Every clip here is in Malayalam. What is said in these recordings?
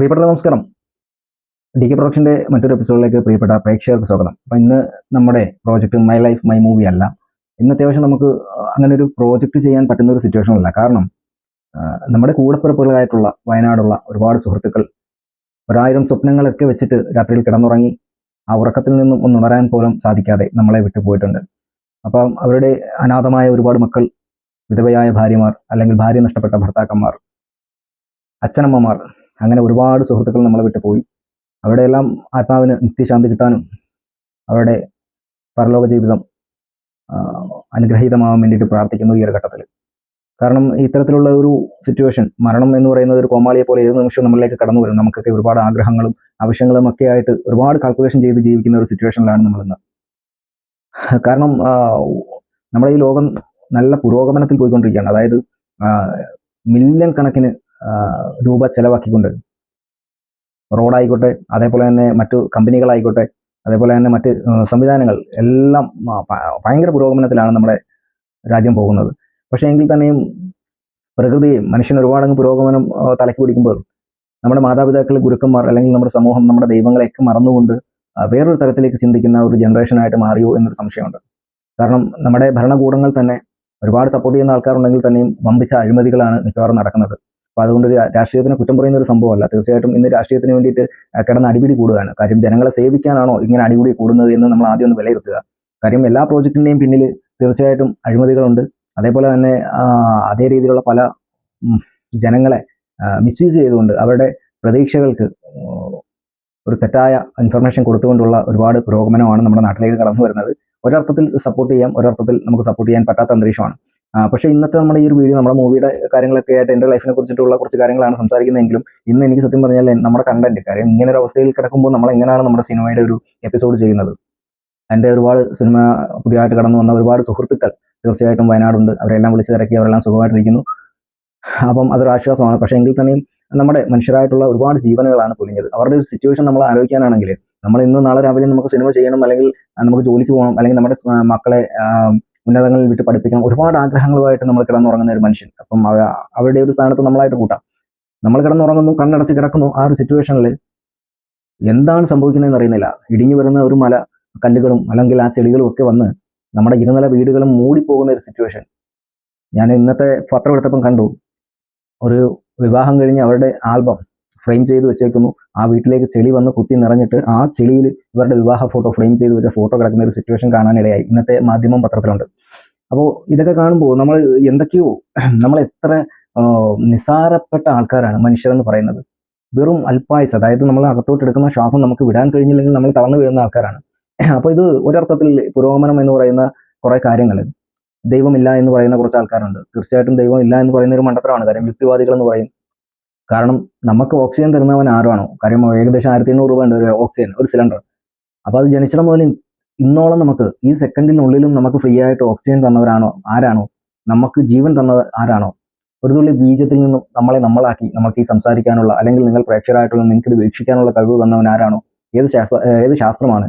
പ്രിയപ്പെട്ട നമസ്കാരം. ഡി കെ പ്രൊഡക്ഷന്റെ മറ്റൊരു എപ്പിസോഡിലേക്ക് പ്രിയപ്പെട്ട പ്രേക്ഷകർക്ക് സ്വാഗതം. അപ്പം ഇന്ന് നമ്മുടെ project my life my movie അല്ല. ഇന്ന് അത്യാവശ്യം നമുക്ക് അങ്ങനെ ഒരു പ്രോജക്റ്റ് ചെയ്യാൻ പറ്റുന്ന ഒരു സിറ്റുവേഷൻ അല്ല. കാരണം നമ്മുടെ കൂടപ്പിറപ്പുകളായിട്ടുള്ള വയനാടുള്ള ഒരുപാട് സുഹൃത്തുക്കൾ ഒരായിരം സ്വപ്നങ്ങളൊക്കെ വെച്ചിട്ട് രാത്രിയിൽ കിടന്നുറങ്ങി ആ ഉറക്കത്തിൽ നിന്നും ഒന്ന് ഉണരാൻ പോലും സാധിക്കാതെ നമ്മളെ വിട്ടുപോയിട്ടുണ്ട് അപ്പം അവരുടെ അനാഥമായ ഒരുപാട് മക്കൾ വിധവയായ ഭാര്യമാർ അല്ലെങ്കിൽ ഭാര്യ നഷ്ടപ്പെട്ട ഭർത്താക്കന്മാർ അച്ഛനമ്മമാർ അങ്ങനെ ഒരുപാട് സുഹൃത്തുക്കൾ നമ്മളെ വിട്ടു പോയി. അവിടെയെല്ലാം ആത്മാവിന് നിത്യശാന്തി കിട്ടാനും അവരുടെ പരലോക ജീവിതം അനുഗ്രഹീതമാവാൻ വേണ്ടിയിട്ട് പ്രാർത്ഥിക്കുന്നു ഈ ഒരു ഘട്ടത്തിൽ കാരണം ഇത്തരത്തിലുള്ള ഒരു സിറ്റുവേഷൻ മരണം എന്ന് പറയുന്നത് ഒരു കോമാളിയെ പോലെ ഏത് നിമിഷം നമ്മളിലേക്ക് കടന്നു വരും. നമുക്കൊക്കെ ഒരുപാട് ആഗ്രഹങ്ങളും ആവശ്യങ്ങളും ഒക്കെ ആയിട്ട് ഒരുപാട് കാൽക്കുലേഷൻ ചെയ്ത് ജീവിക്കുന്ന ഒരു സിറ്റുവേഷനിലാണ് നമ്മളിന്ന്. കാരണം നമ്മുടെ ഈ ലോകം നല്ല പുരോഗമനത്തിൽ പോയിക്കൊണ്ടിരിക്കുകയാണ്. അതായത് മില്യൺ കണക്കിന് രൂപ ചെലവാക്കിക്കൊണ്ട് റോഡായിക്കോട്ടെ അതേപോലെ തന്നെ മറ്റു കമ്പനികളായിക്കോട്ടെ അതേപോലെ തന്നെ മറ്റ് സംവിധാനങ്ങൾ എല്ലാം ഭയങ്കര പുരോഗമനത്തിലാണ് നമ്മുടെ രാജ്യം പോകുന്നത്. പക്ഷേ എങ്കിൽ തന്നെയും പ്രകൃതിയും മനുഷ്യൻ ഒരുപാടങ്ങ് പുരോഗമനം തലയ്ക്ക് പിടിക്കുമ്പോൾ നമ്മുടെ മാതാപിതാക്കൾ ഗുരുക്കന്മാർ അല്ലെങ്കിൽ നമ്മുടെ സമൂഹം നമ്മുടെ ദൈവങ്ങളെയൊക്കെ മറന്നുകൊണ്ട് വേറൊരു തരത്തിലേക്ക് ചിന്തിക്കുന്ന ഒരു ജനറേഷനായിട്ട് മാറിയോ എന്നൊരു സംശയമുണ്ട്. കാരണം നമ്മുടെ ഭരണകൂടങ്ങൾ തന്നെ ഒരുപാട് സപ്പോർട്ട് ചെയ്യുന്ന ആൾക്കാരുണ്ടെങ്കിൽ തന്നെയും വമ്പിച്ച അഴിമതികളാണ് മിക്കവാറും നടക്കുന്നത്. അപ്പോൾ അതുകൊണ്ട് രാഷ്ട്രീയത്തിനെ കുറ്റം പറയുന്ന ഒരു സംഭവമല്ല. തീർച്ചയായിട്ടും ഇന്ന് രാഷ്ട്രീയത്തിന് വേണ്ടിയിട്ട് കിടന്ന അടിപിടി കൂടുകയാണ്. കാര്യം ജനങ്ങളെ സേവിക്കാനാണോ ഇങ്ങനെ അടിപിടി കൂടുന്നത് എന്ന് നമ്മൾ ആദ്യം ഒന്ന് വിലയിരുത്തുക. കാര്യം എല്ലാ പ്രോജക്റ്റിന്റെയും പിന്നിൽ തീർച്ചയായിട്ടും അഴിമതികളുണ്ട്. അതേപോലെ തന്നെ അതേ രീതിയിലുള്ള പല ജനങ്ങളെ മിസ്യൂസ് ചെയ്തുകൊണ്ട് അവരുടെ പ്രതീക്ഷകൾക്ക് ഒരു തെറ്റായ ഇൻഫർമേഷൻ കൊടുത്തുകൊണ്ടുള്ള ഒരുപാട് പുരോഗമനമാണ് നമ്മുടെ നാട്ടിലേക്ക് കടന്നു വരുന്നത്. ഒരർത്ഥത്തിൽ സപ്പോർട്ട് ചെയ്യാം ഒരർത്ഥത്തിൽ നമുക്ക് സപ്പോർട്ട് ചെയ്യാൻ പറ്റാത്ത അന്തരീക്ഷമാണ്. പക്ഷേ ഇന്നത്തെ നമ്മുടെ ഈ ഒരു വീഡിയോ നമ്മുടെ മൂവിയുടെ കാര്യങ്ങളൊക്കെ ആയിട്ട് എന്റെ ലൈഫിനെ കുറിച്ചിട്ടുള്ള കുറച്ച് കാര്യങ്ങളാണ് സംസാരിക്കുന്നതെങ്കിലും ഇന്ന് എനിക്ക് സത്യം പറഞ്ഞാൽ നമ്മുടെ കണ്ടന്റ് കാര്യം ഇങ്ങനെ ഒരു അവസ്ഥയിൽ കിടക്കുമ്പോൾ നമ്മൾ എങ്ങനെയാണ് നമ്മുടെ സിനിമയുടെ ഒരു എപ്പിസോഡ് ചെയ്യുന്നത്? എന്റെ ഒരുപാട് സിനിമ പുതിയതായിട്ട് കടന്നു വന്ന ഒരുപാട് സുഹൃത്തുക്കൾ തീർച്ചയായിട്ടും വയനാടുണ്ട്. അവരെല്ലാം വിളിച്ച് തിരക്കി അവരെല്ലാം സുഖമായിട്ടിരിക്കുന്നു. അപ്പം അതൊരു ആശ്വാസമാണ്. പക്ഷേ എങ്കിൽ തന്നെയും നമ്മുടെ മനുഷ്യരായിട്ടുള്ള ഒരുപാട് ജീവനുകളാണ് പൊലിഞ്ഞത്. അവരുടെ ഒരു സിറ്റുവേഷൻ നമ്മൾ ആലോചിക്കാനാണെങ്കിൽ നമ്മൾ ഇന്ന് നാളെ രാവിലെ നമുക്ക് സിനിമ ചെയ്യണം അല്ലെങ്കിൽ നമുക്ക് ജോലിക്ക് പോകണം അല്ലെങ്കിൽ നമ്മുടെ മക്കളെ ഉന്നതങ്ങളിൽ വിട്ട് പഠിപ്പിക്കണം. ഒരുപാട് ആഗ്രഹങ്ങളുമായിട്ട് നമ്മൾ കിടന്നുറങ്ങുന്ന ഒരു മനുഷ്യൻ. അപ്പം അവ- അവരുടെ ഒരു സ്ഥാനത്ത് നമ്മളായിട്ട് കൂട്ടാം. നമ്മൾ കിടന്നുറങ്ങുന്നു കണ്ണടച്ച് കിടക്കുന്നു ആ ഒരു സിറ്റുവേഷനിൽ എന്താണ് സംഭവിക്കുന്നതെന്ന് അറിയുന്നില്ല. ഇടിഞ്ഞു വരുന്ന ഒരു മല കല്ലുകളും അല്ലെങ്കിൽ ആ ചെടികളും ഒക്കെ വന്ന് നമ്മുടെ ഇരുനില വീടുകളും മൂടിപ്പോകുന്ന ഒരു സിറ്റുവേഷൻ ഞാൻ ഇന്നത്തെ പത്രം എടുത്തപ്പം കണ്ടു. ഒരു വിവാഹം കഴിഞ്ഞ് അവരുടെ ആൽബം ഫ്രെയിം ചെയ്ത് വെച്ചേക്കുന്നു. ആ വീട്ടിലേക്ക് ചെളി വന്ന് കുത്തി നിറഞ്ഞിട്ട് ആ ചെളിയിൽ ഇവരുടെ വിവാഹ ഫോട്ടോ ഫ്രെയിം ചെയ്ത് വെച്ച ഫോട്ടോ കിടക്കുന്ന ഒരു സിറ്റുവേഷൻ കാണാനിടയായി. ഇന്നത്തെ മാധ്യമം പത്രത്തിലുണ്ട്. അപ്പോൾ ഇതൊക്കെ കാണുമ്പോൾ നമ്മൾ എന്തൊക്കെയോ നമ്മൾ എത്ര നിസാരപ്പെട്ട ആൾക്കാരാണ് മനുഷ്യരെന്ന് പറയുന്നത്. വെറും അൽപ്പായസ് അതായത് നമ്മൾ അകത്തോട്ട് എടുക്കുന്ന ശ്വാസം നമുക്ക് വിടാൻ കഴിഞ്ഞില്ലെങ്കിൽ നമ്മൾ തളർന്നു വീഴുന്ന ആൾക്കാരാണ്. അപ്പോൾ ഇത് ഒരർത്ഥത്തിൽ പുരോഗമനം എന്ന് പറയുന്ന കുറേ കാര്യങ്ങൾ. ദൈവമില്ല എന്ന് പറയുന്ന കുറച്ച് ആൾക്കാരുണ്ട്. തീർച്ചയായിട്ടും ദൈവം ഇല്ല എന്ന് പറയുന്ന ഒരു മണ്ഡലമാണ് കാര്യം യുക്തിവാദികൾ എന്ന് പറയും. കാരണം നമുക്ക് ഓക്സിജൻ തരുന്നവൻ ആരാണോ കാര്യം ഏകദേശം ആയിരത്തി എണ്ണൂറ് രൂപ ഉണ്ട് ഒരു ഓക്സിജൻ ഒരു സിലിണ്ടർ അപ്പോൾ അത് ജനിച്ചിടം മുതൽ ഇന്നോളം നമുക്ക് ഈ സെക്കൻഡിനുള്ളിലും നമുക്ക് ഫ്രീ ആയിട്ട് ഓക്സിജൻ തന്നവരാണോ? ആരാണോ? നമുക്ക് ജീവൻ തന്നത് ആരാണോ? ഒരു തുള്ളി ബീജത്തിൽ നിന്നും നമ്മളെ നമ്മളാക്കി നമുക്ക് ഈ സംസാരിക്കാനുള്ള അല്ലെങ്കിൽ നിങ്ങൾ പ്രേക്ഷകരായിട്ടുള്ള നിങ്ങൾക്ക് വീക്ഷിക്കാനുള്ള കഴിവ് തന്നവൻ ആരാണോ? ഏത് ശാസ്ത്ര ഏത് ശാസ്ത്രമാണ്?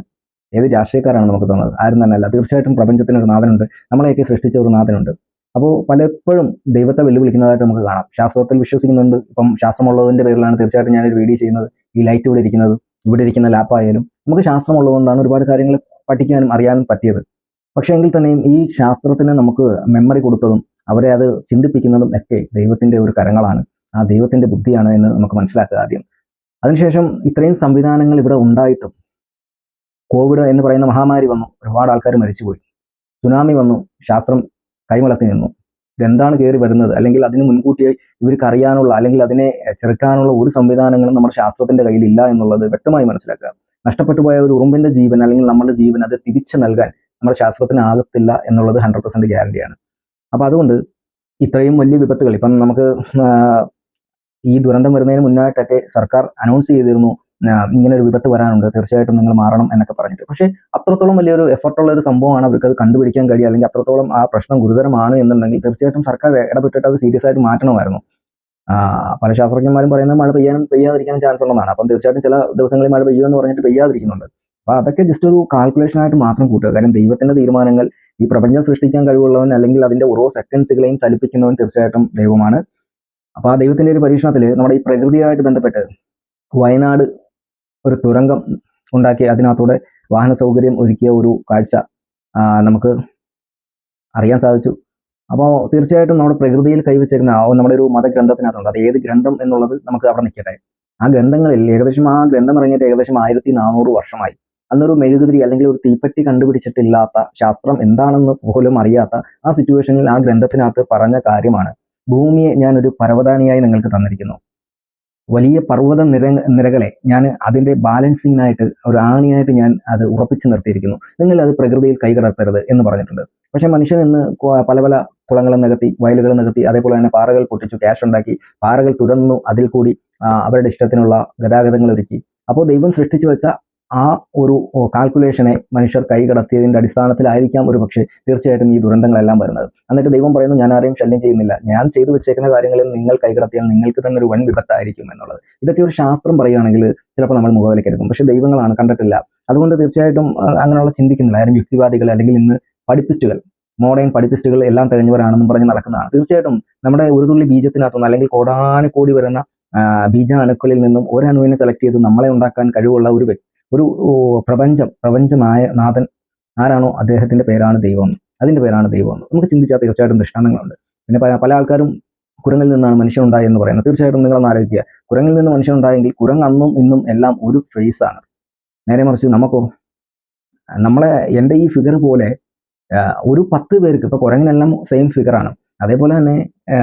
ഏത് രാഷ്ട്രീയക്കാരാണ് നമുക്ക് തന്നത്? ആരും തന്നെ അല്ല തീർച്ചയായിട്ടും പ്രപഞ്ചത്തിന് ഒരു നാഥനുണ്ട്. നമ്മളെയൊക്കെ സൃഷ്ടിച്ച ഒരു നാഥനുണ്ട്. അപ്പോൾ പലപ്പോഴും ദൈവത്തെ വെല്ലുവിളിക്കുന്നതായിട്ട് നമുക്ക് കാണാം. ശാസ്ത്രത്തിൽ വിശ്വസിക്കുന്നുണ്ട്. ഇപ്പം ശാസ്ത്രമുള്ളതിന്റെ പേരിലാണ് തീർച്ചയായിട്ടും ഞാനൊരു വീഡിയോ ചെയ്യുന്നത്. ഈ ലൈറ്റ് ഇവിടെ ഇരിക്കുന്നത്. ഇവിടെ ഇരിക്കുന്ന ലാപ്പായാലും നമുക്ക് ശാസ്ത്രമുള്ളതുകൊണ്ടാണ് ഒരുപാട് കാര്യങ്ങൾ പഠിക്കാനും അറിയാനും പറ്റിയത്. പക്ഷേ എങ്കിൽ തന്നെയും ഈ ശാസ്ത്രത്തിന് നമുക്ക് മെമ്മറി കൊടുത്തതും അവരെ അത് ചിന്തിപ്പിക്കുന്നതും ഒക്കെ ദൈവത്തിന്റെ ഒരു കരങ്ങളാണ്. ആ ദൈവത്തിന്റെ ബുദ്ധിയാണ് എന്ന് നമുക്ക് മനസ്സിലാക്കുക ആദ്യം. അതിനുശേഷം ഇത്രയും സംവിധാനങ്ങൾ ഇവിടെ ഉണ്ടായിട്ടും കോവിഡ് എന്ന് പറയുന്ന മഹാമാരി വന്നു. ഒരുപാട് ആൾക്കാർ മരിച്ചുപോയി. സുനാമി വന്നു. ശാസ്ത്രം കൈമലത്തി നിന്നു. ഇതെന്താണ് കയറി വരുന്നത്? അല്ലെങ്കിൽ അതിന് മുൻകൂട്ടിയായി ഇവർക്ക് അറിയാനുള്ള അല്ലെങ്കിൽ അതിനെ ചെറുക്കാനുള്ള ഒരു സംവിധാനങ്ങളും നമ്മുടെ ശാസ്ത്രത്തിന്റെ കയ്യിലില്ല എന്നുള്ളത് വ്യക്തമായി മനസ്സിലാക്കുക. നഷ്ടപ്പെട്ടു പോയ ഒരു ഉറുമ്പിന്റെ ജീവൻ അല്ലെങ്കിൽ നമ്മുടെ ജീവൻ അത് തിരിച്ചു നൽകാൻ നമ്മുടെ ശാസ്ത്രത്തിന് ആകത്തില്ല എന്നുള്ളത് ഹൺഡ്രഡ് പെർസെന്റ് ഗ്യാരണ്ടിയാണ് അപ്പോൾ അതുകൊണ്ട് ഇത്രയും വലിയ വിപത്തുകൾ ഇപ്പം നമുക്ക് ഈ ദുരന്തം വരുന്നതിന് മുന്നായിട്ടൊക്കെ സർക്കാർ അനൗൺസ് ചെയ്തിരുന്നു. ഇങ്ങനെ ഒരു വിപത്ത് വരാനുണ്ട് തീർച്ചയായിട്ടും നിങ്ങൾ മാറണം എന്നൊക്കെ പറഞ്ഞിട്ട്. പക്ഷേ അത്രത്തോളം വലിയൊരു എഫർട്ടുള്ള ഒരു സംഭവമാണ് അവർക്ക് അത് കണ്ടുപിടിക്കാൻ കഴിയുക അല്ലെങ്കിൽ അത്രത്തോളം ആ പ്രശ്നം ഗുരുതരമാണ് എന്നുണ്ടെങ്കിൽ തീർച്ചയായിട്ടും സർക്കാർ ഇടപെട്ടിട്ട് അത് സീരിയസ് ആയിട്ട് മാറ്റണമായിരുന്നു. പല ശാസ്ത്രജ്ഞന്മാരും പറയുന്നത് മഴ പെയ്യാനും പെയ്യാതിരിക്കാനും ചാൻസ് ഉള്ളതാണ്. അപ്പം തീർച്ചയായിട്ടും ചില ദിവസങ്ങളിൽ മഴ പെയ്യുമെന്ന് പറഞ്ഞിട്ട് പെയ്യാതിരിക്കുന്നുണ്ട്. അപ്പോൾ അതൊക്കെ ജസ്റ്റ് ഒരു കാൽക്കുലേഷൻ ആയിട്ട് മാത്രം കൂട്ടുക. കാരണം ദൈവത്തിന്റെ തീരുമാനങ്ങൾ ഈ പ്രപഞ്ചം സൃഷ്ടിക്കാൻ കഴിവുള്ളവൻ അല്ലെങ്കിൽ അതിന്റെ ഓരോ സെക്കൻഡ്സുകളെയും ചലിപ്പിക്കുന്നവൻ തീർച്ചയായിട്ടും ദൈവമാണ്. അപ്പോൾ ആ ദൈവത്തിന്റെ ഒരു പരീക്ഷണത്തിൽ നമ്മുടെ ഈ പ്രകൃതിയായിട്ട് ബന്ധപ്പെട്ട് വയനാട് ഒരു തുരങ്കം ഉണ്ടാക്കി അതിനകത്തൂടെ വാഹന സൗകര്യം ഒരുക്കിയ ഒരു കാഴ്ച നമുക്ക് അറിയാൻ സാധിച്ചു. അപ്പോൾ തീർച്ചയായിട്ടും നമ്മുടെ പ്രകൃതിയിൽ കൈവച്ചേക്കുന്ന നമ്മുടെ ഒരു മതഗ്രന്ഥത്തിനകത്തുണ്ട്. അത് ഏത് ഗ്രന്ഥം എന്നുള്ളത് നമുക്ക് അവിടെ നിൽക്കട്ടെ. ആ ഗ്രന്ഥങ്ങളിൽ ഏകദേശം ആ ഗ്രന്ഥം ഇറങ്ങിയിട്ട് ഏകദേശം ആയിരത്തി നാനൂറ് വർഷമായി. അന്നൊരു മെഴുകുതിരി അല്ലെങ്കിൽ ഒരു തീപ്പെട്ടി കണ്ടുപിടിച്ചിട്ടില്ലാത്ത ശാസ്ത്രം എന്താണെന്ന് പോലും അറിയാത്ത ആ സിറ്റുവേഷനിൽ ആ ഗ്രന്ഥത്തിനകത്ത് പറഞ്ഞ കാര്യമാണ്. ഭൂമിയെ ഞാനൊരു ഒരു പർവതാനിയായി നിങ്ങൾക്ക് തന്നിരിക്കുന്നു. വലിയ പർവത നിര നിരകളെ ഞാൻ അതിന്റെ ബാലൻസിങ്ങിനായിട്ട് ഒരു ആണിയായിട്ട് ഞാൻ അത് ഉറപ്പിച്ചു നിർത്തിയിരിക്കുന്നു. നിങ്ങൾ അത് പ്രകൃതിയിൽ കൈകടത്തരുത് എന്ന് പറഞ്ഞിട്ടുണ്ട്. പക്ഷെ മനുഷ്യൻ ഇന്ന് പല പല കുളങ്ങൾ നികത്തി വയലുകൾ നികത്തി അതേപോലെ തന്നെ പാറകൾ പൊട്ടിച്ചു ക്യാഷ് ഉണ്ടാക്കി പാറകൾ തുടർന്നു അതിൽ കൂടി അവരുടെ ഇഷ്ടത്തിനുള്ള ഗതാഗതങ്ങൾ ഒരുക്കി. അപ്പോൾ ദൈവം സൃഷ്ടിച്ചു വെച്ച ആ ഒരു കാൽക്കുലേഷനെ മനുഷ്യർ കൈകടത്തിയതിന്റെ അടിസ്ഥാനത്തിലായിരിക്കാം ഒരു പക്ഷേ തീർച്ചയായിട്ടും ഈ ദുരന്തങ്ങളെല്ലാം വരുന്നത്. എന്നിട്ട് ദൈവം പറയുന്നു ഞാൻ ആരെയും ശല്യം ചെയ്യുന്നില്ല. ഞാൻ ചെയ്തു വെച്ചേക്കുന്ന കാര്യങ്ങളിൽ നിങ്ങൾ കൈകടത്തിയാൽ നിങ്ങൾക്ക് തന്നെ ഒരു വൻ വിപത്തായിരിക്കും എന്നുള്ളത്. ഇതൊക്കെ ഒരു ശാസ്ത്രം പറയുകയാണെങ്കിൽ ചിലപ്പോൾ നമ്മൾ മുഖവിലേക്ക് എടുക്കും. പക്ഷേ ദൈവങ്ങളാണ് കണ്ടിട്ടില്ല. അതുകൊണ്ട് തീർച്ചയായിട്ടും അങ്ങനെയുള്ള ചിന്തിക്കുന്നില്ല. ആരും യുക്തിവാദികൾ അല്ലെങ്കിൽ ഇന്ന് പഠിപ്പിസ്റ്റുകൾ മോഡേൺ പഠിപ്പിസ്റ്റുകൾ എല്ലാം തെളിഞ്ഞവരാണെന്നും പറഞ്ഞ് നടക്കുന്നതാണ്. തീർച്ചയായിട്ടും നമ്മുടെ ഒരു തുള്ളി ബീജത്തിനകത്തുനിന്ന് അല്ലെങ്കിൽ കോടാനുകോടി വരുന്ന ബീജ ബീജാണുക്കളിൽ നിന്നും ഒരണുവിനെ സെലക്ട് ചെയ്ത് നമ്മളെ ഉണ്ടാക്കാൻ കഴിവുള്ള ഒരു വ്യക്തി ഒരു പ്രപഞ്ചം പ്രപഞ്ചമായ നാഥൻ ആരാണോ അദ്ദേഹത്തിന്റെ പേരാണ് ദൈവം. അതിന്റെ പേരാണ് ദൈവം. നമുക്ക് ചിന്തിച്ചാൽ തീർച്ചയായിട്ടും ദൃഷ്ടാന്തങ്ങളുണ്ട്. പിന്നെ പല പല ആൾക്കാരും കുരങ്ങിൽ നിന്നാണ് മനുഷ്യൻ ഉണ്ടായി എന്ന് പറയുന്നത്. തീർച്ചയായിട്ടും നിങ്ങൾ ആലോചിക്കുക. കുരങ്ങിൽ നിന്ന് മനുഷ്യൻ ഉണ്ടായെങ്കിൽ കുരങ്ങ് അന്നും ഇന്നും എല്ലാം ഒരു ഫേസ് ആണ്. നേരെ മറിച്ച് നമുക്കോ നമ്മളെ എന്റെ ഈ ഫിഗർ പോലെ ഒരു പത്ത് പേർക്ക് ഇപ്പൊ കുരങ്ങിനെല്ലാം സെയിം ഫിഗറാണ് അതേപോലെ തന്നെ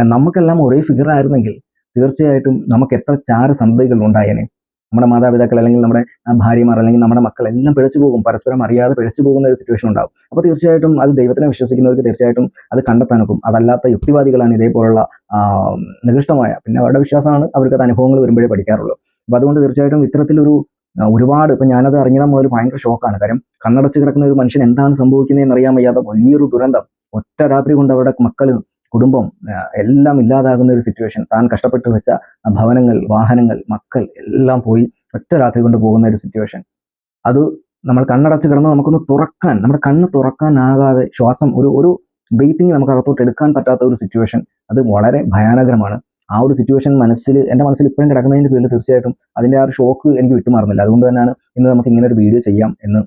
നമുക്കെല്ലാം ഒരേ ഫിഗർ ആയിരുന്നെങ്കിൽ തീർച്ചയായിട്ടും നമുക്ക് എത്ര ചാറ് സന്തതികൾ ഉണ്ടായേനെ. നമ്മുടെ മാതാപിതാക്കൾ അല്ലെങ്കിൽ നമ്മുടെ ഭാര്യമാർ അല്ലെങ്കിൽ നമ്മുടെ മക്കൾ എല്ലാം പിഴച്ചു പോകും. പരസ്പരം അറിയാതെ പിഴച്ചു പോകുന്ന ഒരു സിറ്റുവേഷൻ ഉണ്ടാവും. അപ്പോൾ തീർച്ചയായിട്ടും അത് ദൈവത്തിനെ വിശ്വസിക്കുന്നവർക്ക് തീർച്ചയായിട്ടും അത് കണ്ടെത്താനൊക്കും അതല്ലാത്ത യുക്തിവാദികളാണ് ഇതേപോലുള്ള നികൃഷ്ടമായ പിന്നെ അവരുടെ വിശ്വാസമാണ് അവർക്ക് അത് അനുഭവങ്ങൾ വരുമ്പോഴേ പഠിക്കാറുള്ളൂ. അപ്പോൾ അതുകൊണ്ട് തീർച്ചയായിട്ടും ഇത്തരത്തിലൊരു ഒരുപാട് ഇപ്പം ഞാനത് അറിഞ്ഞത് മുതൽ ഭയങ്കര ഷോക്കാണ് കാര്യം കണ്ണടച്ച് കിടക്കുന്ന ഒരു മനുഷ്യൻ എന്താണ് സംഭവിക്കുന്നതെന്ന് അറിയാൻ വയ്യാത്ത വലിയൊരു ദുരന്തം. ഒറ്റ രാത്രി കൊണ്ട് അവരുടെ മക്കൾ കുടുംബം എല്ലാം ഇല്ലാതാകുന്ന ഒരു സിറ്റുവേഷൻ താൻ കഷ്ടപ്പെട്ട് വെച്ച ഭവനങ്ങൾ വാഹനങ്ങൾ മക്കൾ എല്ലാം പോയി ഒറ്റ രാത്രി കൊണ്ട് പോകുന്ന ഒരു സിറ്റുവേഷൻ അത് നമ്മൾ കണ്ണടച്ച് കിടന്ന് നമുക്കൊന്ന് തുറക്കാൻ നമ്മുടെ കണ്ണ് തുറക്കാനാകാതെ ശ്വാസം ഒരു ഒരു ബ്രീത്തിങ് നമുക്ക് അകത്തോട്ട് എടുക്കാൻ പറ്റാത്ത ഒരു സിറ്റുവേഷൻ അത് വളരെ ഭയാനകരമാണ്. ആ ഒരു സിറ്റുവേഷൻ മനസ്സിൽ എന്റെ മനസ്സിൽ ഇപ്പോഴും കിടക്കുന്നതിന്റെ പേരിൽ തീർച്ചയായിട്ടും അതിന്റെ ആ ഒരു ഷോക്ക് എനിക്ക് വിട്ടുമാറുന്നില്ല. അതുകൊണ്ട് തന്നെയാണ് ഇന്ന് നമുക്ക് ഇങ്ങനെ ഒരു വീഡിയോ ചെയ്യാം എന്ന്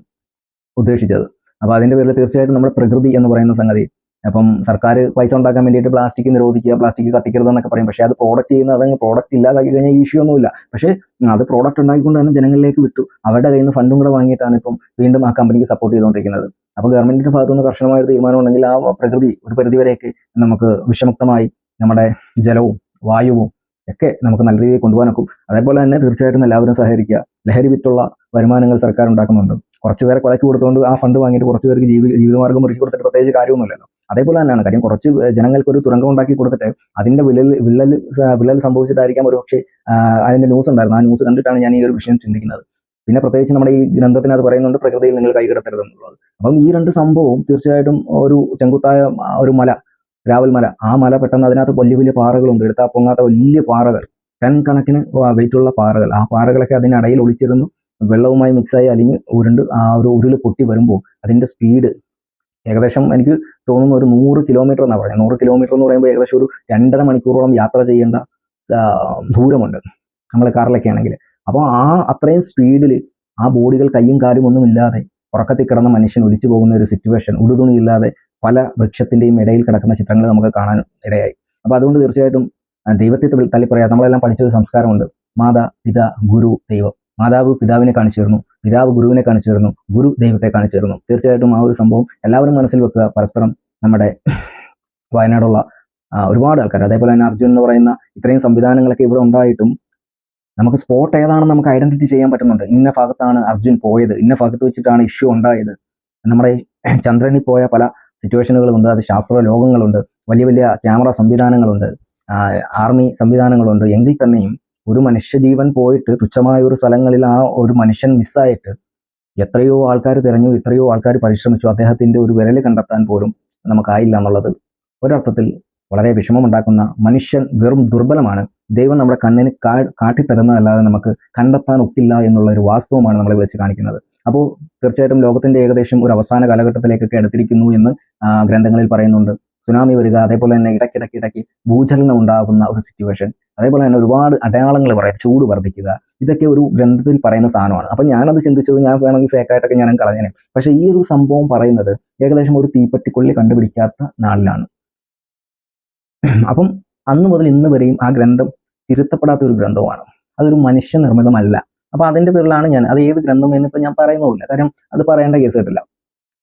ഉദ്ദേശിച്ചത്. അപ്പോൾ അതിന്റെ പേരിൽ തീർച്ചയായിട്ടും നമ്മുടെ പ്രകൃതി എന്ന് പറയുന്ന സംഗതി അപ്പം സർക്കാർ പൈസ ഉണ്ടാക്കാൻ വേണ്ടിയിട്ട് പ്ലാസ്റ്റിക് നിരോധിക്കുക പ്ലാസ്റ്റിക് കത്തിക്കരുത് എന്നൊക്കെ പറയും. പക്ഷേ അത് പ്രോഡക്റ്റ് ചെയ്യുന്ന അതങ്ങ് പ്രോഡക്റ്റ് ഇല്ലാതാക്കി കഴിഞ്ഞാൽ ഈ ഇഷ്യൂ ഒന്നുമില്ല. പക്ഷേ അത് പ്രോഡക്റ്റ് ഉണ്ടാക്കിക്കൊണ്ട് തന്നെ ജനങ്ങളിലേക്ക് വിട്ടു. അവരുടെ കയ്യിൽ നിന്ന് ഫണ്ടും കൂടെ വാങ്ങിയിട്ടാണ് ഇപ്പം വീണ്ടും ആ കമ്പനിക്ക് സപ്പോർട്ട് ചെയ്തുകൊണ്ടിരിക്കുന്നത്. അപ്പോൾ ഗവൺമെന്റിന്റെ ഭാഗത്തുനിന്ന് കർശനമായ ഒരു തീരുമാനം ഉണ്ടെങ്കിൽ ആ പ്രകൃതി ഒരു പരിധിവരെയൊക്കെ നമുക്ക് വിഷമുക്തമായി നമ്മുടെ ജലവും വായുവും ഒക്കെ നമുക്ക് നല്ല രീതിയിൽ കൊണ്ടുപോകാൻ ഒക്കും അതേപോലെ തന്നെ തീർച്ചയായിട്ടും എല്ലാവരും സഹകരിക്കുക. ലഹരി വിറ്റുള്ള വരുമാനങ്ങൾ സർക്കാർ ഉണ്ടാക്കുന്നുണ്ട്. കുറച്ച് പേരെ കൊലക്ക് കൊടുത്തുകൊണ്ട് ആ ഫണ്ട് വാങ്ങിയിട്ട് കുറച്ച് പേർക്ക് ജീവി ജീവിതമാർഗം ഒരുക്കി കൊടുത്തിട്ട് പ്രത്യേകിച്ച് കാര്യമൊന്നുമില്ലല്ലോ. അതേപോലെ തന്നെയാണ് കാര്യം കുറച്ച് ജനങ്ങൾക്ക് ഒരു തുരങ്കം ഉണ്ടാക്കി കൊടുത്തിട്ട് അതിന്റെ വിള്ളൽ വിള്ളൽ വിള്ളൽ സംഭവിച്ചിട്ടായിരിക്കാം ഒരു പക്ഷേ അതിന്റെ ന്യൂസ് ഉണ്ടായിരുന്നു ആ ന്യൂസ് കണ്ടിട്ടാണ് ഞാൻ ഈ ഒരു വിഷയം ചിന്തിക്കുന്നത്. പിന്നെ പ്രത്യേകിച്ച് നമ്മുടെ ഈ ഗ്രന്ഥത്തിനകത്ത് പറയുന്നുണ്ട് പ്രകൃതിയിൽ നിങ്ങൾ കൈകിടത്തരുതെന്നുള്ളത്. അപ്പം ഈ രണ്ട് സംഭവവും തീർച്ചയായിട്ടും ഒരു ചെങ്കുത്തായ ഒരു മല രാവൽ മല ആ മല പെട്ടെന്ന് അതിനകത്ത് വലിയ വലിയ പാറകളുണ്ട്. എടുത്താൽ പൊങ്ങാത്ത വലിയ പാറകൾ. ടൺ കണക്കിന് വെയിറ്റുള്ള പാറകൾ. ആ പാറകളൊക്കെ അതിനിടയിൽ ഒളിച്ചിരുന്നു. വെള്ളവുമായി മിക്സായി അലിഞ്ഞ് ഉരുണ്ട് ആ ഒരു ഉരുൾ പൊട്ടി വരുമ്പോൾ അതിന്റെ സ്പീഡ് ഏകദേശം എനിക്ക് തോന്നുന്നു ഒരു നൂറ് കിലോമീറ്റർ എന്നാണ് പറയുന്നത്. നൂറ് കിലോമീറ്റർ എന്ന് പറയുമ്പോൾ ഏകദേശം ഒരു രണ്ടര മണിക്കൂറോളം യാത്ര ചെയ്യേണ്ട ദൂരമുണ്ട് നമ്മൾ കാറിലൊക്കെ ആണെങ്കിൽ. അപ്പോൾ ആ അത്രയും സ്പീഡിൽ ആ ബോഡികൾ കയ്യും കാലും ഒന്നുമില്ലാതെ ഉറക്കത്തിൽ കിടന്ന മനുഷ്യൻ ഒലിച്ചു പോകുന്ന ഒരു സിറ്റുവേഷൻ ഉടുതുണി ഇല്ലാതെ പല വൃക്ഷത്തിന്റെയും ഇടയിൽ കിടക്കുന്ന ചിത്രങ്ങൾ നമുക്ക് കാണാൻ ഇടയായി. അപ്പോൾ അതുകൊണ്ട് തീർച്ചയായിട്ടും ദൈവത്തെ തള്ളി- തള്ളിപ്പറയാം നമ്മളെല്ലാം പഠിച്ച ഒരു സംസ്കാരമുണ്ട്. മാതാ പിത ഗുരു ദൈവം. മാതാവ് പിതാവിനെ കാണിച്ചു തരുന്നു. പിതാവ് ഗുരുവിനെ കാണിച്ചു തരുന്നു. ഗുരു ദൈവത്തെ കാണിച്ചു തരുന്നു. തീർച്ചയായിട്ടും ആ ഒരു സംഭവം എല്ലാവരും മനസ്സിൽ വെക്കുക. പരസ്പരം നമ്മുടെ വയനാടുള്ള ഒരുപാട് ആൾക്കാർ അതേപോലെ തന്നെ അർജുൻ എന്ന് പറയുന്ന ഇത്രയും സംവിധാനങ്ങളൊക്കെ ഇവിടെ ഉണ്ടായിട്ടും നമുക്ക് സ്പോട്ട് ഏതാണെന്ന് നമുക്ക് ഐഡന്റിറ്റി ചെയ്യാൻ പറ്റുന്നുണ്ട്. ഇന്ന ഭാഗത്താണ് അർജുൻ പോയത്. ഇന്ന ഭാഗത്ത് വെച്ചിട്ടാണ് ഇഷ്യൂ ഉണ്ടായത്. നമ്മുടെ ചന്ദ്രനിൽ പോയ പല സിറ്റുവേഷനുകളുണ്ട് അത് ശാസ്ത്ര ലോകങ്ങളുണ്ട് വലിയ വലിയ ക്യാമറ സംവിധാനങ്ങളുണ്ട് ആർമി സംവിധാനങ്ങളുണ്ട്. എങ്കിൽ തന്നെയും ഒരു മനുഷ്യജീവൻ പോയിട്ട് തുച്ഛമായ ഒരു സ്ഥലങ്ങളിൽ ആ ഒരു മനുഷ്യൻ മിസ്സായിട്ട് എത്രയോ ആൾക്കാർ തിരഞ്ഞു എത്രയോ ആൾക്കാർ പരിശ്രമിച്ചു. അദ്ദേഹത്തിന്റെ ഒരു വിരൽ കണ്ടെത്താൻ പോലും നമുക്കായില്ല എന്നുള്ളത് ഒരർത്ഥത്തിൽ വളരെ വിഷമമുണ്ടാക്കുന്ന മനുഷ്യൻ വെറും ദുർബലമാണ്. ദൈവം നമ്മുടെ കണ്ണിന് കാ കാട്ടിത്തരുന്നതല്ലാതെ നമുക്ക് കണ്ടെത്താൻ ഒക്കില്ല എന്നുള്ള ഒരു വാസ്തവമാണ് നമ്മളെ വിളിച്ച് കാണിക്കുന്നത്. അപ്പോൾ തീർച്ചയായിട്ടും ലോകത്തിന്റെ ഏകദേശം ഒരു അവസാന കാലഘട്ടത്തിലേക്കൊക്കെ എടുത്തിരിക്കുന്നു എന്ന് ഗ്രന്ഥങ്ങളിൽ പറയുന്നുണ്ട്. സുനാമി വരിക അതേപോലെ തന്നെ ഇടയ്ക്കിടയ്ക്ക് ഇടയ്ക്ക് ഭൂചലനം ഉണ്ടാകുന്ന ഒരു സിറ്റുവേഷൻ അതേപോലെ തന്നെ ഒരുപാട് അടയാളങ്ങൾ പറയാം ചൂട് വർദ്ധിക്കുക. ഇതൊക്കെ ഒരു ഗ്രന്ഥത്തിൽ പറയുന്ന സാധനമാണ്. അപ്പം ഞാനത് ചിന്തിച്ചത് ഞാൻ വേണമെങ്കിൽ ഫേക്കായിട്ടൊക്കെ ഞാൻ കളഞ്ഞേനെ. പക്ഷേ ഈ ഒരു സംഭവം പറയുന്നത് ഏകദേശം ഒരു തീപ്പറ്റിക്കൊള്ളി കണ്ടുപിടിക്കാത്ത നാളിലാണ്. അപ്പം അന്ന് മുതൽ ഇന്ന് വരെയും ആ ഗ്രന്ഥം തിരുത്തപ്പെടാത്ത ഒരു ഗ്രന്ഥമാണ്. അതൊരു മനുഷ്യ നിർമ്മിതമല്ല. അപ്പോൾ അതിന്റെ പേരിലാണ് ഞാൻ അത് ഏത് ഗ്രന്ഥം എന്നിപ്പോൾ ഞാൻ പറയുന്നുമില്ല കാര്യം അത് പറയേണ്ട കേസ് കേട്ടില്ല.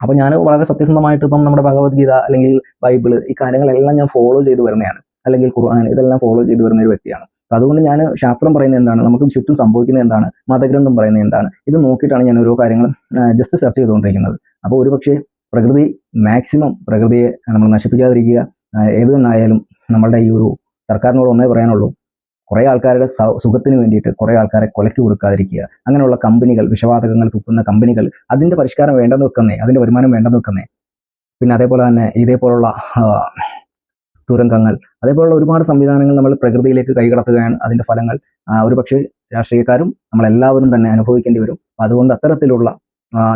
അപ്പോൾ ഞാൻ വളരെ സത്യസന്ധമായിട്ട് ഇപ്പം നമ്മുടെ ഭഗവത്ഗീത അല്ലെങ്കിൽ ബൈബിൾ ഈ കാര്യങ്ങളെല്ലാം ഞാൻ ഫോളോ ചെയ്ത് വരുന്നതാണ്. അല്ലെങ്കിൽ ഖുർആൻ ഇതെല്ലാം ഫോളോ ചെയ്ത് വരുന്ന ഒരു വ്യക്തിയാണ്. അതുകൊണ്ട് ഞാൻ ശാസ്ത്രം പറയുന്നത് എന്താണ് നമുക്ക് ചുറ്റും സംഭവിക്കുന്നത് എന്താണ് മതഗ്രന്ഥം പറയുന്നത് എന്താണ് ഇത് നോക്കിയിട്ടാണ് ഞാൻ ഓരോ കാര്യങ്ങളും ജസ്റ്റ് സെർച്ച് ചെയ്തുകൊണ്ടിരിക്കുന്നത്. അപ്പോൾ ഒരുപക്ഷെ പ്രകൃതി മാക്സിമം പ്രകൃതിയെ നമ്മൾ നശിപ്പിക്കാതിരിക്കുക ഏത് തന്നായാലും നമ്മളുടെ ഈ ഒരു സർക്കാരിനോട് ഒന്നേ പറയാനുള്ളൂ കുറേ ആൾക്കാരുടെ സുഖത്തിന് വേണ്ടിയിട്ട് കുറേ ആൾക്കാരെ കൊലയ്ക്ക് കൊടുക്കാതിരിക്കുക. അങ്ങനെയുള്ള കമ്പനികൾ വിഷവാതകങ്ങൾ തുപ്പുന്ന കമ്പനികൾ അതിന്റെ പരിഷ്കാരം വേണ്ടെന്ന് വെക്കുന്നേ അതിന്റെ വരുമാനം വേണ്ടെന്ന് വെക്കുന്നേ. പിന്നെ അതേപോലെ തന്നെ ഇതേപോലുള്ള തുരങ്കങ്ങൾ. അതേപോലുള്ള ഒരുപാട് സംവിധാനങ്ങൾ നമ്മൾ പ്രകൃതിയിലേക്ക് കൈകടത്തുകയാണ്. അതിന്റെ ഫലങ്ങൾ ഒരുപക്ഷെ രാഷ്ട്രീയക്കാരും നമ്മളെല്ലാവരും തന്നെ അനുഭവിക്കേണ്ടി വരും. അതുകൊണ്ട് അത്തരത്തിലുള്ള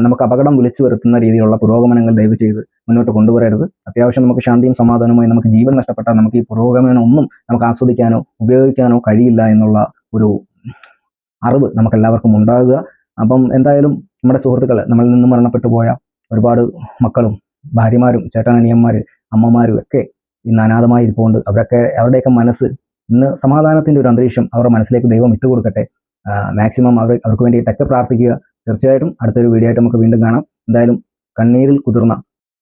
നമുക്ക് അപകടം വിളിച്ചു വരുത്തുന്ന രീതിയിലുള്ള പുരോഗമനങ്ങൾ ദയവ് ചെയ്ത് മുന്നോട്ട് കൊണ്ടുവരരുത്. അത്യാവശ്യം നമുക്ക് ശാന്തിയും സമാധാനവുമായി നമുക്ക് ജീവൻ നഷ്ടപ്പെട്ടാൽ നമുക്ക് ഈ പുരോഗമനം ഒന്നും നമുക്ക് ആസ്വദിക്കാനോ ഉപയോഗിക്കാനോ കഴിയില്ല എന്നുള്ള ഒരു അറിവ് നമുക്ക് എല്ലാവർക്കും ഉണ്ടാകുക. അപ്പം എന്തായാലും നമ്മുടെ സുഹൃത്തുക്കൾ നമ്മളിൽ നിന്ന് മരണപ്പെട്ടു പോയ ഒരുപാട് മക്കളും ഭാര്യമാരും ചേട്ടനനിയന്മാർ അമ്മമാരും ഒക്കെ ഇന്ന് അനാഥമായി ഇരിപ്പുണ്ട്. അവരൊക്കെ അവരുടെയൊക്കെ മനസ്സ് ഇന്ന് സമാധാനത്തിന്റെ ഒരു അന്തരീക്ഷം അവരുടെ മനസ്സിലേക്ക് ദൈവം ഇട്ടുകൊടുക്കട്ടെ. മാക്സിമം അവർ അവർക്ക് വേണ്ടിയിട്ടൊക്കെ പ്രാർത്ഥിക്കുക തീർച്ചയായിട്ടും അടുത്തൊരു വീഡിയോ ആയിട്ട് നമുക്ക് വീണ്ടും കാണാം. എന്തായാലും കണ്ണീരിൽ കുതിർന്ന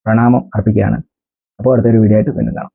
പ്രണാമം അർപ്പിക്കുകയാണ്. അപ്പോൾ അടുത്തൊരു വീഡിയോ ആയിട്ട് വീണ്ടും കാണാം.